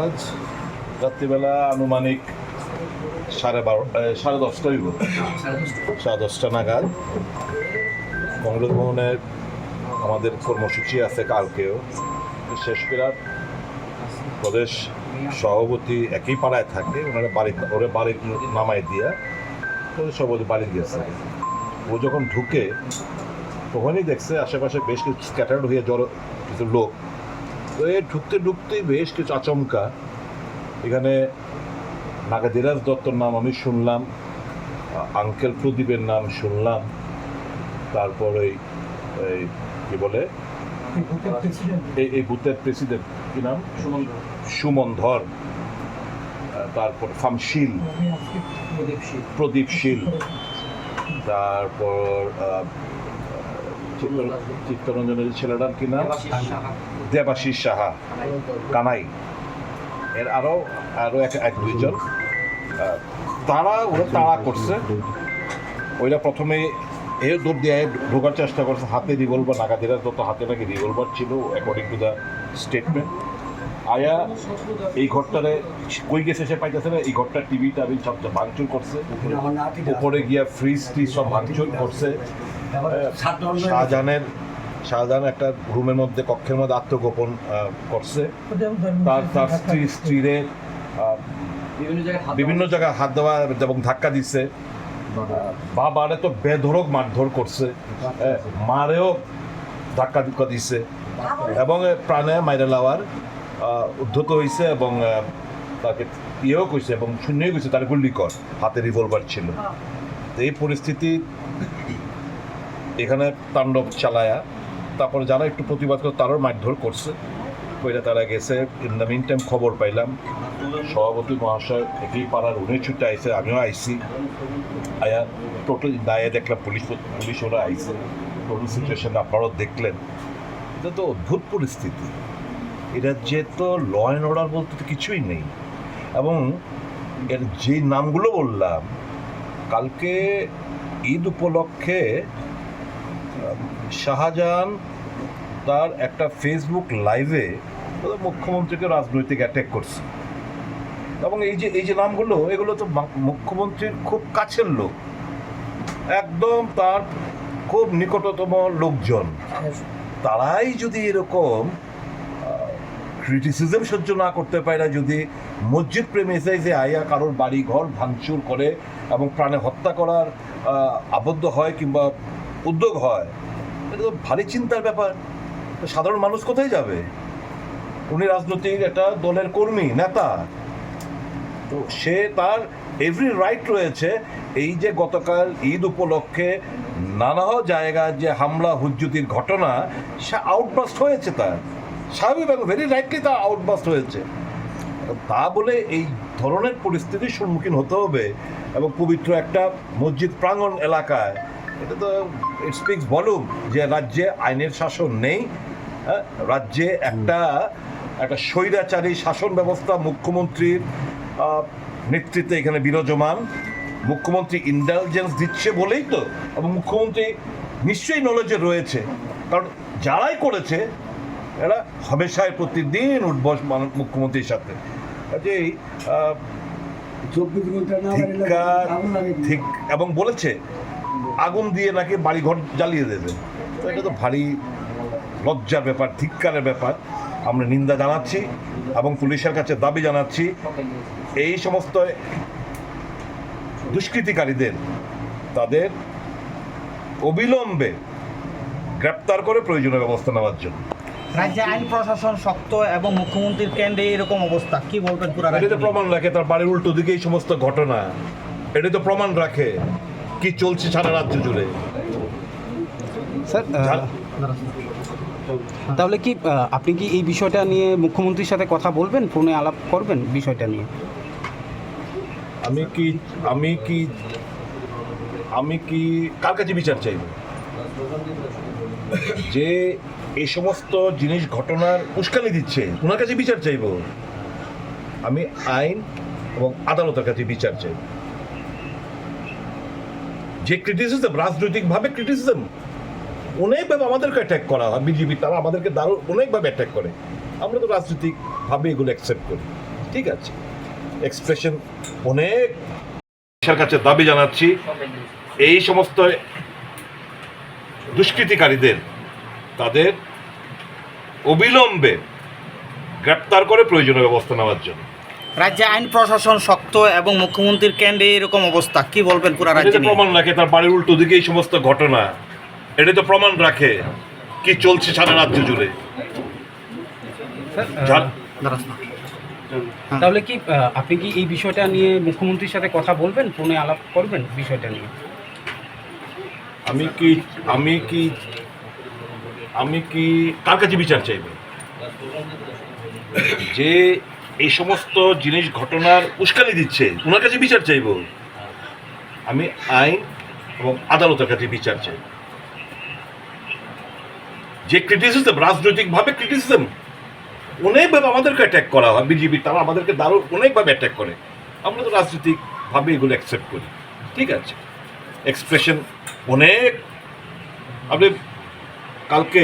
আজ রাত্রিবেলা আনুমানিক সাড়ে বারো সাড়ে দশটা হইব। সাড়ে দশটা নাগাদ। কংগ্রেস ভবনের আমাদের কর্মসূচি আছে কালকেও। শেষ করার প্রদেশ সভাপতি একই পাড়ায় থাকে, ওনারা বাড়ি ওরে বাড়ি নামাই দিয়া প্রদেশ সভাপতি বাড়ি গিয়েছে। ও যখন ঢুকে, তখনই দেখছে আশেপাশে বেশ কিছু স্ক্যাটার্ড হয়ে জড়ো কিছু লোক তো এ ঢুকতে ঢুকতেই বেশ কিছু আচমকা। এখানে নাগাদিরাজ দত্তর নাম আমি শুনলাম আঙ্কেল প্রদীপের নাম শুনলাম তারপর এই এই কি বলে? এই এই বুথের প্রেসিডেন্ট কি নাম? সুমন ধর। তারপর ফামশিল প্রদীপ শীল তারপর চিত্তরঞ্জনের ছেলেটার কি নাম? দেবাশিস সাহা। কানাই। এর আরও আরও এক এক দুইজন। তারা ওরা তাড়া করছে। ওইটা প্রথমে এ দৌড় দিয়ে ঢোকার চেষ্টা করছে হাতে রিভলভার নাগাদিরা যত হাতে নাকি রিভলভার ছিল অ্যাকর্ডিং টু দ্য স্টেটমেন্ট আয়া এই ঘরটারে কই গেছে সে পাইতেছে না এই ঘরটার টিভি টাবি সব ভাঙচুর করছে। উপরে গিয়া ফ্রিজ টিজ সব ভাঙচুর করছে। শাহজাহানের শাহজাহান একটা রুমের মধ্যে কক্ষের মধ্যে আত্মগোপন করছে। তার তার স্ত্রী স্ত্রীরে বিভিন্ন জায়গায় হাত দেওয়া এবং ধাক্কা দিচ্ছে। বাবারে তো বেধরক মারধর করছে। হ্যাঁ, মারেও ধাক্কা ধাক্কা দিছে এবং প্রাণে মাইরে লাওয়ার উদ্ধত হয়েছে এবং তাকে ইয়েও কইছে এবং শূন্যই কইছে তার গুলি কর হাতে রিভলভার ছিল। এই পরিস্থিতি এখানে তাণ্ডব চালায়া, তারপরে যারা একটু প্রতিবাদ করে তারও মারধর করছে। কইরা তারা গেছে। ইন দ্য মিন টাইম খবর পাইলাম, সভাপতি মহাশয় একই পাড়ার উনি ছুটে আইসে আমিও আইসি আয়া টোটাল দায়ে দেখলাম পুলিশ পুলিশ ওরা আইসে টোটাল সিচুয়েশন আপনারাও দেখলেন। এটা তো অদ্ভুত পরিস্থিতি। এটা যে তো ল অ্যান্ড অর্ডার বলতে তো কিছুই নেই। এবং এর যে নামগুলো বললাম, কালকে ঈদ উপলক্ষে শাহজাহান তার একটা ফেসবুক লাইভে মুখ্যমন্ত্রীকে রাজনৈতিক অ্যাটাক করছে। এবং এই যে এই যে নামগুলো, এগুলো তো মুখ্যমন্ত্রীর খুব কাছের লোক। একদম তার খুব নিকটতম লোকজন। তারাই যদি এরকম ক্রিটিসিজম সহ্য না করতে পারে যদি মসজিদ প্রেমিসে যে আয়া কারোর বাড়ি ঘর ভাঙচুর করে এবং প্রাণে হত্যা করার আবদ্ধ হয় কিংবা উদ্যোগ হয় এটা তো ভারী চিন্তার ব্যাপার। সাধারণ মানুষ কোথায় যাবে? উনি রাজনৈতিক একটা দলের কর্মী, নেতা। তো সে তার এভরি রাইট রয়েছে। এই যে গতকাল ঈদ উপলক্ষে নানা জায়গায় যে হামলা, হুজ্জুতির ঘটনা, সে আউটবাস্ট হয়েছে তার। স্বাভাবিক এবং ভেরি রাইটলি তা আউটবাস্ট হয়েছে। তা বলে এই ধরনের পরিস্থিতির সম্মুখীন হতে হবে এবং পবিত্র একটা মসজিদ প্রাঙ্গণ এলাকায়। এটা তো ইট স্পিক্স বলুম যে রাজ্যে আইনের শাসন নেই হ্যাঁ, রাজ্যে একটা একটা স্বৈরাচারী শাসন ব্যবস্থা মুখ্যমন্ত্রীর নেতৃত্বে এখানে বিরাজমান। মুখ্যমন্ত্রী ইন্টেলিজেন্স দিচ্ছে বলেই তো এবং মুখ্যমন্ত্রী নিশ্চয়ই নলেজে রয়েছে। কারণ যারাই করেছে এরা হমেশাই প্রতিদিন উঠবস মান- মুখ্যমন্ত্রীর সাথে। কাজেই এবং বলেছে আগুন দিয়ে নাকি বাড়িঘর জ্বালিয়ে দেবে তো এটা তো ভারী লজ্জার ব্যাপার ধিক্কারের ব্যাপার। আমরা নিন্দা জানাচ্ছি এবং পুলিশের কাছে দাবি জানাচ্ছি। এই সমস্ত দুষ্কৃতিকারীদের তাদের অবিলম্বে গ্রেপ্তার করে প্রয়োজনীয় ব্যবস্থা নেওয়ার জন্য। রাজ্যে আইন প্রশাসন শক্ত এবং মুখ্যমন্ত্রীর কেন্দ্রে এরকম অবস্থা কি বলবেন পুরো এটা প্রমাণ রাখে তার বাড়ির উল্টো দিকে এই সমস্ত ঘটনা। এটা তো প্রমাণ রাখে। কি চলছে সারা রাজ্য জুড়ে? স্যার তাহলে কি আপনি কি এই বিষয়টা নিয়ে মুখ্যমন্ত্রীর সাথে কথা বলবেন? ফোনে আলাপ করবেন বিষয়টা নিয়ে? আমি কি আমি কি আমি কি কার কাছে বিচার চাইব? যে এই সমস্ত জিনিস ঘটনার উস্কানি দিচ্ছে ওনার কাছে বিচার চাইব? আমি আইন এবং আদালতের কাছে বিচার চাইব। যে ক্রিটিসিজম রাজনৈতিকভাবে ক্রিটিসিজম অনেকভাবে আমাদেরকে অ্যাটাক করা হয়। বিজেপি তারা আমাদেরকে দারুণ অনেকভাবে অ্যাটাক করে। আমরা তো রাজনৈতিকভাবে এগুলো অ্যাকসেপ্ট করি। ঠিক আছে? এক্সপ্রেশন অনেক কাছে দাবি জানাচ্ছি, এই সমস্ত দুষ্কৃতিকারীদের, তাদের অবিলম্বে গ্রেপ্তার করে প্রয়োজনীয় ব্যবস্থা নেওয়ার জন্য। রাজ্যে আইন প্রশাসন শক্ত এবং মুখ্যমন্ত্রীর কেন্দ্রে এরকম অবস্থা। কি বলবেন পুরো এটা রাজ্যে প্রমাণ রাখে তার বাড়ির উল্টো দিকে এই সমস্ত ঘটনা। এটা তো প্রমাণ রাখে কি চলছে সারা রাজ্য জুড়ে। যা- দাঁড়াস না। তাহলে কি আপনি কি এই বিষয়টা নিয়ে মুখ্যমন্ত্রীর সাথে কথা বলবেন? ফোনে আলাপ করবেন বিষয়টা নিয়ে? আমি কি আমি কি আমি কি কার কাছে বিচার চাইব? যে এই সমস্ত জিনিস, ঘটনার উস্কানি দিচ্ছে। ওনার কাছে বিচার চাইব। আমি আইন এবং আদালতের কাছে বিচার চাই। যে ক্রিটিসিজম রাজনৈতিকভাবে ক্রিটিসিজম অনেকভাবে আমাদেরকে অ্যাটাক করা হয়। বিজেপি তারা আমাদেরকে দারুণ অনেকভাবে অ্যাটাক করে। আমরা তো রাজনৈতিকভাবে এগুলো অ্যাকসেপ্ট করি। ঠিক আছে। এক্সপ্রেশন অনেক। আপনি কালকে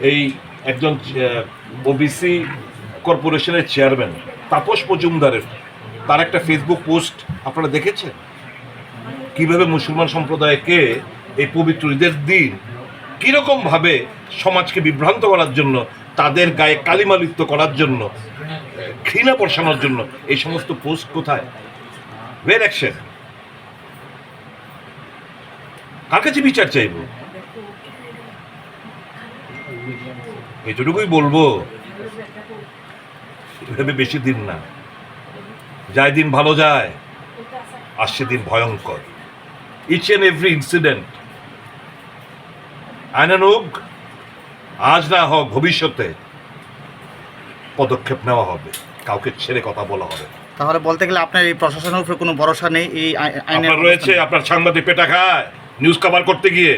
এই একজন ওবিসি কর্পোরেশনের চেয়ারম্যান, তাপস মজুমদারের। তার একটা ফেসবুক পোস্ট আপনারা দেখেছেন? কীভাবে মুসলমান সম্প্রদায়কে এই পবিত্র ঈদের দিন কীরকমভাবে সমাজকে বিভ্রান্ত করার জন্য, তাদের গায়ে কালিমালিপ্ত করার জন্য, ঘৃণা বর্ষানোর জন্য, এই সমস্ত পোস্ট কোথায়? ওয়ের অ্যাকশন কার কাছে বিচার চাইব? এতটুকুই বলব। এভাবে বেশি দিন না। যায় দিন ভালো যায় আসছে দিন ভয়ঙ্কর। ইচ এন্ড এভরি ইনসিডেন্ট আইনানুগ আজ না হোক ভবিষ্যতে পদক্ষেপ নেওয়া হবে। কাউকে ছেড়ে কথা বলা হবে তাহলে বলতে গেলে আপনার এই প্রশাসনের উপরে কোনো ভরসা নেই এই আইনের আপনার রয়েছে আপনার সাংবাদিক পেটা খায় নিউজ কভার করতে গিয়ে।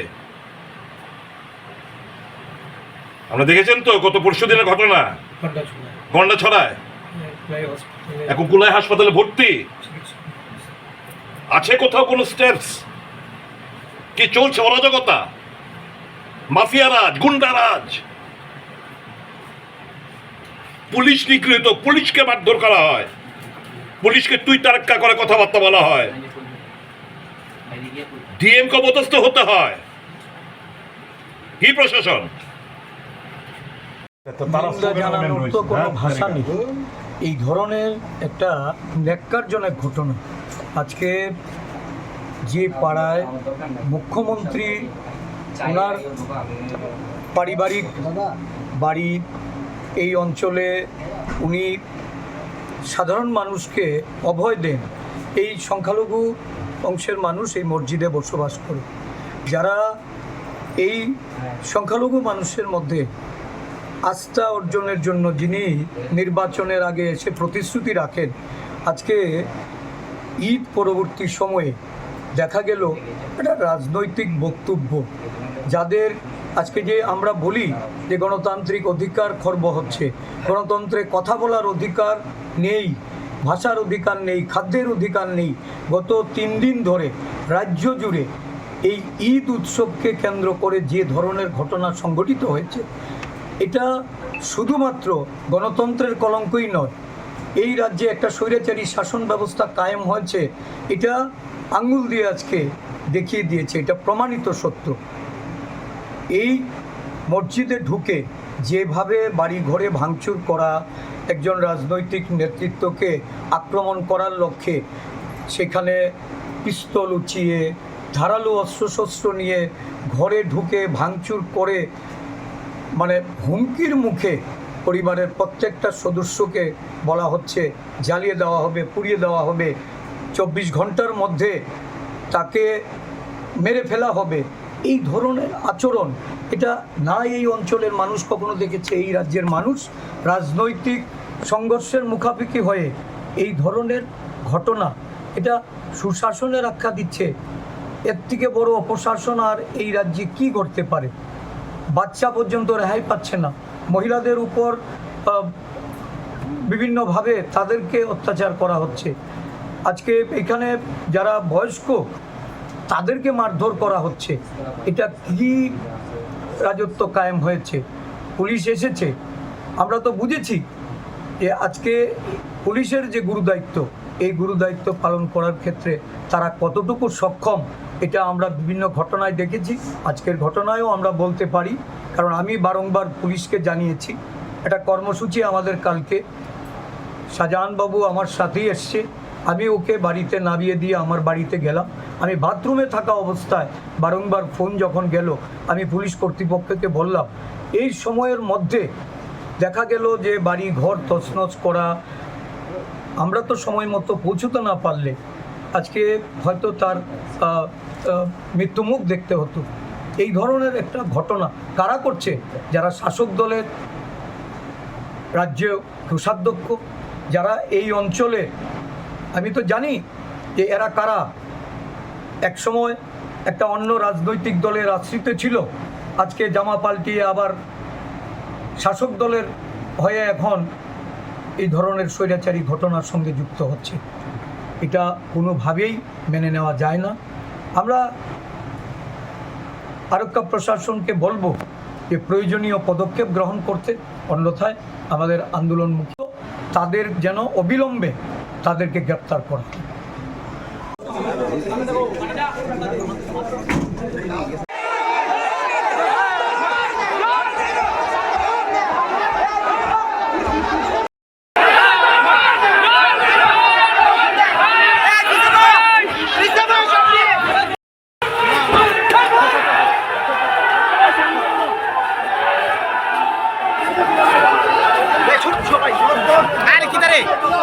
আমরা দেখেছেন তো গত পরশু দিনের ঘটনা? গন্ডা ছড়ায়? এখন কুলাই হাসপাতালে ভর্তি? আছে কোথাও কোনো স্টেপস কি চলছে অরাজকতা? মাফিয়া রাজ, গুন্ডা রাজ? পুলিশ নিগৃহীত, পুলিশকে মারধর করা হয়। পুলিশকে তুই তারাক্কা করে কথাবার্তা বলা হয়। ডিএম কে অপদস্থ হতে হয়। কি প্রশাসন? জানানোর তো কোনো ভাষা নেই। এই ধরনের একটা ন্যাক্কারজনক ঘটনা। আজকে যে পাড়ায় মুখ্যমন্ত্রী ওনার পারিবারিক বাড়ি এই অঞ্চলে উনি সাধারণ মানুষকে অভয় দেন। এই সংখ্যালঘু অংশের মানুষ এই মসজিদে বসবাস করে। যারা এই সংখ্যালঘু মানুষের মধ্যে আস্থা অর্জনের জন্য যিনি নির্বাচনের আগে এসে প্রতিশ্রুতি রাখেন, আজকে ঈদ পরবর্তী সময়ে দেখা গেল একটা রাজনৈতিক বক্তব্য। যাদের আজকে যে আমরা বলি যে গণতান্ত্রিক অধিকার খর্ব হচ্ছে, গণতন্ত্রে কথা বলার অধিকার নেই, ভাষার অধিকার নেই, খাদ্যের অধিকার নেই, গত তিন দিন ধরে রাজ্য জুড়ে এই ঈদ উৎসবকে কেন্দ্র করে যে ধরনের ঘটনা সংঘটিত হয়েছে এটা শুধুমাত্র গণতন্ত্রের কলঙ্কই নয়। এই রাজ্যে একটা স্বৈরাচারী শাসন ব্যবস্থা কায়েম হয়েছে, এটা আঙ্গুল দিয়ে আজকে দেখিয়ে দিয়েছে, এটা প্রমাণিত সত্য। এই মসজিদে ঢুকে যেভাবে বাড়ি ঘরে ভাঙচুর করা, একজন রাজনৈতিক নেতৃত্বকে আক্রমণ করার লক্ষ্যে সেখানে পিস্তল উঁচিয়ে, ধারালো অস্ত্রশস্ত্র নিয়ে ঘরে ঢুকে ভাঙচুর করে মানে হুমকির মুখে পরিবারের প্রত্যেকটা সদস্যকে বলা হচ্ছে, জ্বালিয়ে দেওয়া হবে, পুড়িয়ে দেওয়া হবে। চব্বিশ ঘণ্টার মধ্যে তাকে মেরে ফেলা হবে। এই ধরনের আচরণ, এটা না এই অঞ্চলের মানুষ কখনো দেখেছে, এই রাজ্যের মানুষ রাজনৈতিক সংঘর্ষের মুখাপেক্ষি হয়ে এই ধরনের ঘটনা, এটা সুশাসনের আখ্যা দিচ্ছে। এর থেকে বড় অপশাসন আর এই রাজ্যে কি করতে পারে? বাচ্চা পর্যন্ত রেহাই পাচ্ছে না। মহিলাদের উপর বিভিন্নভাবে তাদেরকে অত্যাচার করা হচ্ছে। আজকে এখানে যারা বয়স্ক, তাদেরকে মারধর করা হচ্ছে। এটা কি রাজত্ব কায়েম হয়েছে? পুলিশ এসেছে। আমরা তো বুঝেছি যে আজকে পুলিশের যে গুরুদায়িত্ব, এই গুরুদায়িত্ব পালন করার ক্ষেত্রে তারা কতটুকু সক্ষম এটা আমরা বিভিন্ন ঘটনায় দেখেছি। আজকের ঘটনায়ও আমরা বলতে পারি, কারণ আমি বারংবার পুলিশকে জানিয়েছি। একটা কর্মসূচি আমাদের কালকে। শাহজাহানবাবু আমার সাথেই এসছে। আমি ওকে বাড়িতে নামিয়ে দিয়ে আমার বাড়িতে গেলাম। আমি বাথরুমে থাকা অবস্থায় বারংবার ফোন যখন গেল, আমি পুলিশ কর্তৃপক্ষকে বললাম, এই সময়ের মধ্যে দেখা গেল যে বাড়ি ঘর তছনছ করা, আমরা তো সময় মতো পৌঁছতে না পারলে আজকে হয়তো তার মৃত্যুমুখ দেখতে হতো। এই ধরনের একটা ঘটনা কারা করছে? যারা শাসক দলের রাজ্য কোষাধ্যক্ষ, যারা এই অঞ্চলে, আমি তো জানি যে এরা কারা? একসময় একটা অন্য রাজনৈতিক দলের আশ্রিত ছিল, আজকে জামা পাল্টিয়ে আবার শাসক দলের হয়ে এখন এই ধরনের স্বৈরাচারী ঘটনার সঙ্গে যুক্ত হচ্ছে। এটা কোনোভাবেই মেনে নেওয়া যায় না। আমরা আরক্ষা প্রশাসনকে বলব যে প্রয়োজনীয় পদক্ষেপ গ্রহণ করতে, অন্যথায় আমাদের আন্দোলন মুক্ত তাদের যেন অবিলম্বে তাদেরকে গ্রেপ্তার করা